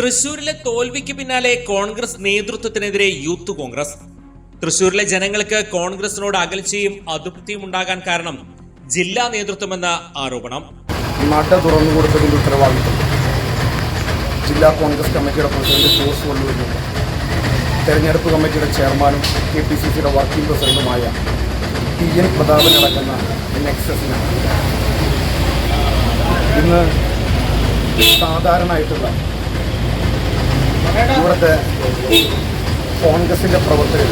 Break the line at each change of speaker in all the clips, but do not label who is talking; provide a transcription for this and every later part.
തൃശൂരിലെ തോൽവിക്ക് പിന്നാലെ കോൺഗ്രസ് നേതൃത്വത്തിനെതിരെ യൂത്ത് കോൺഗ്രസ്. തൃശൂരിലെ ജനങ്ങൾക്ക് കോൺഗ്രസിനോട് അകൽച്ചയും അതൃപ്തിയും ഉണ്ടാകാൻ കാരണം ജില്ലാ നേതൃത്വമെന്ന ആരോപണം.
നട തുറന്നു കൊടുത്തതിന്റെ ഉത്തരവാദിത്വം. ജില്ലാ കോൺഗ്രസ് കമ്മിറ്റിയുടെ പ്രസിഡന്റ് ജോസ് വള്ളൂരിനും തെരഞ്ഞെടുപ്പ് കമ്മിറ്റിയുടെ ചെയർമാനും കെ പി സി സിയുടെ വർക്കിംഗ് പ്രസിഡന്റുമായ ടി എൻ പ്രതാപൻ എക്സ് എസിനാണ് ഇന്ന് സാധാരണയായിട്ടുള്ള ഇവിടുത്തെ കോൺഗ്രസിന്റെ പ്രവർത്തകർ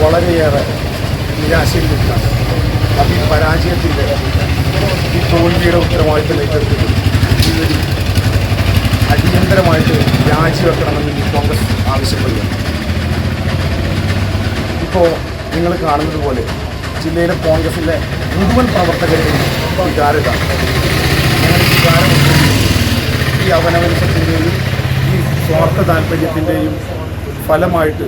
വളരെയേറെ നിരാശയിലേക്കാണ് അത് ഈ പരാജയത്തിന്റെ ഈ തോൽവിയുടെ ഉത്തരവാദിത്തം ഏറ്റെടുത്തിട്ട് അടിയന്തരമായിട്ട് രാജിവെക്കണമെന്ന് കോൺഗ്രസ് ആവശ്യപ്പെടുകയാണ് ഇപ്പോൾ നിങ്ങൾ കാണുന്നത് പോലെ ജില്ലയിലെ കോൺഗ്രസിലെ മുഴുവൻ പ്രവർത്തകരുടെയും വികാരത ഈ ഈ സ്വാർത്ഥ താല്പര്യത്തിന്റെയും ഫലമായിട്ട്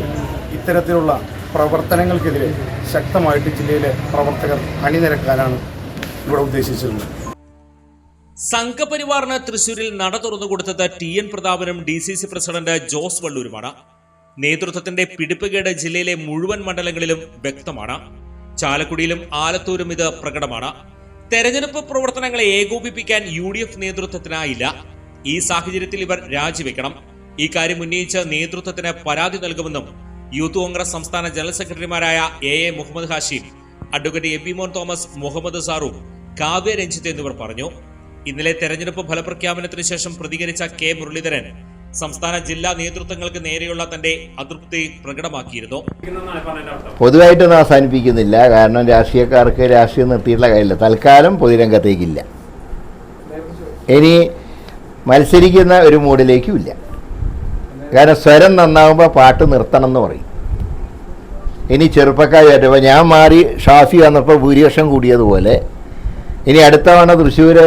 ഇത്തരത്തിലുള്ള പ്രവർത്തനങ്ങൾക്കെതിരെ ശക്തമായിട്ട് ജില്ലയിലെ പ്രവർത്തകർ അണിനിരക്കാനാണ് ഇവിടെ ഉദ്ദേശിച്ചിരുന്നത്.
സംഘപരിവാറിന് തൃശൂരിൽ നട തുറന്നു കൊടുത്തത് T N പ്രതാപനും D C C president Jose വള്ളൂരുമാണ്. നേതൃത്വത്തിന്റെ പിടിപ്പുകേട് ജില്ലയിലെ മുഴുവൻ മണ്ഡലങ്ങളിലും വ്യക്തമാണ്. ചാലക്കുടിയിലും ആലത്തൂരും ഇത് പ്രകടമാണ്. തെരഞ്ഞെടുപ്പ് പ്രവർത്തനങ്ങളെ ഏകോപിപ്പിക്കാൻ യു ഡി എഫ് നേതൃത്വത്തിനായില്ല. ഈ സാഹചര്യത്തിൽ ഇവർ രാജിവെക്കണം. ഈ കാര്യം ഉന്നയിച്ച് നേതൃത്വത്തിന് പരാതി നൽകുമെന്നും യൂത്ത് കോൺഗ്രസ് സംസ്ഥാന ജനറൽ സെക്രട്ടറിമാരായ A A Muhammad Hashim advocate A P മോൻ തോമസ് മുഹമ്മദ് സാറു കാവ്യ രഞ്ജിത്ത് എന്നിവർ പറഞ്ഞു. ഇന്നലെ തെരഞ്ഞെടുപ്പ് ഫലപ്രഖ്യാപനത്തിന് ശേഷം പ്രതികരിച്ച കെ മുരളീധരൻ സംസ്ഥാന ജില്ലാ നേതൃത്വങ്ങൾക്ക് നേരെയുള്ള തന്റെ അതൃപ്തി പ്രകടമാക്കിയിരുന്നു.
പൊതുവായിട്ടൊന്നും അവസാനിപ്പിക്കുന്നില്ല. കാരണം രാഷ്ട്രീയക്കാർക്ക് രാഷ്ട്രീയം നിർത്തിയിട്ടുള്ള കാര്യമില്ല. തൽക്കാലം പൊതുരംഗത്തേക്കില്ല. ഇനി മത്സരിക്കുന്ന ഒരു മൂഡിലേക്കും ഇല്ല. കാരണം സ്വരം നന്നാവുമ്പോൾ പാട്ട് നിർത്തണം എന്ന് പറയും. ഇനി ചെറുപ്പക്കാരായിട്ട് ഇപ്പോൾ ഞാൻ മാറി ഷാഫി വന്നപ്പോൾ ഭൂരിപക്ഷം കൂടിയതുപോലെ ഇനി അടുത്ത തവണ തൃശ്ശൂർ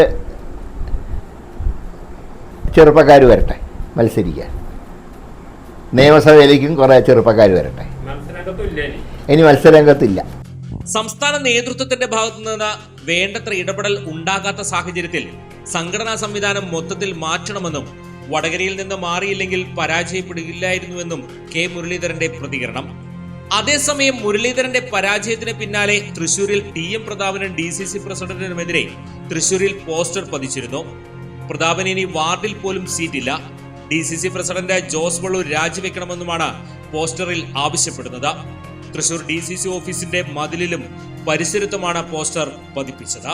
ചെറുപ്പക്കാർ വരട്ടെ മത്സരിക്കാൻ. നിയമസഭയിലേക്കും കുറേ ചെറുപ്പക്കാർ വരട്ടെ. ഇനി മത്സരരംഗത്തില്ല.
സംസ്ഥാന നേതൃത്വത്തിന്റെ ഭാഗത്തു നിന്ന് വേണ്ടത്ര ഇടപെടൽ ഉണ്ടാകാത്ത സാഹചര്യത്തിൽ സംഘടനാ സംവിധാനം മൊത്തത്തിൽ മാറ്റണമെന്നും വടകരയിൽ നിന്ന് മാറിയില്ലെങ്കിൽ പരാജയപ്പെടുകയില്ലായിരുന്നുവെന്നും കെ മുരളീധരന്റെ പ്രതികരണം. അതേസമയം മുരളീധരന്റെ പരാജയത്തിന് പിന്നാലെ തൃശൂരിൽ ടി എം പ്രതാപനും ഡി സി സി പ്രസിഡന്റിനുമെതിരെ തൃശൂരിൽ പോസ്റ്റർ പതിച്ചിരുന്നു. പ്രതാപന് ഇനി വാർഡിൽ പോലും സീറ്റില്ല. D C C president Jose Vallur രാജിവെക്കണമെന്നുമാണ് പോസ്റ്ററിൽ ആവശ്യപ്പെടുന്നത്. തൃശൂർ ഡി സി സി ഓഫീസിന്റെ മതിലിലും പരിസരത്തുമാണ് പോസ്റ്റർ പതിപ്പിച്ചത്.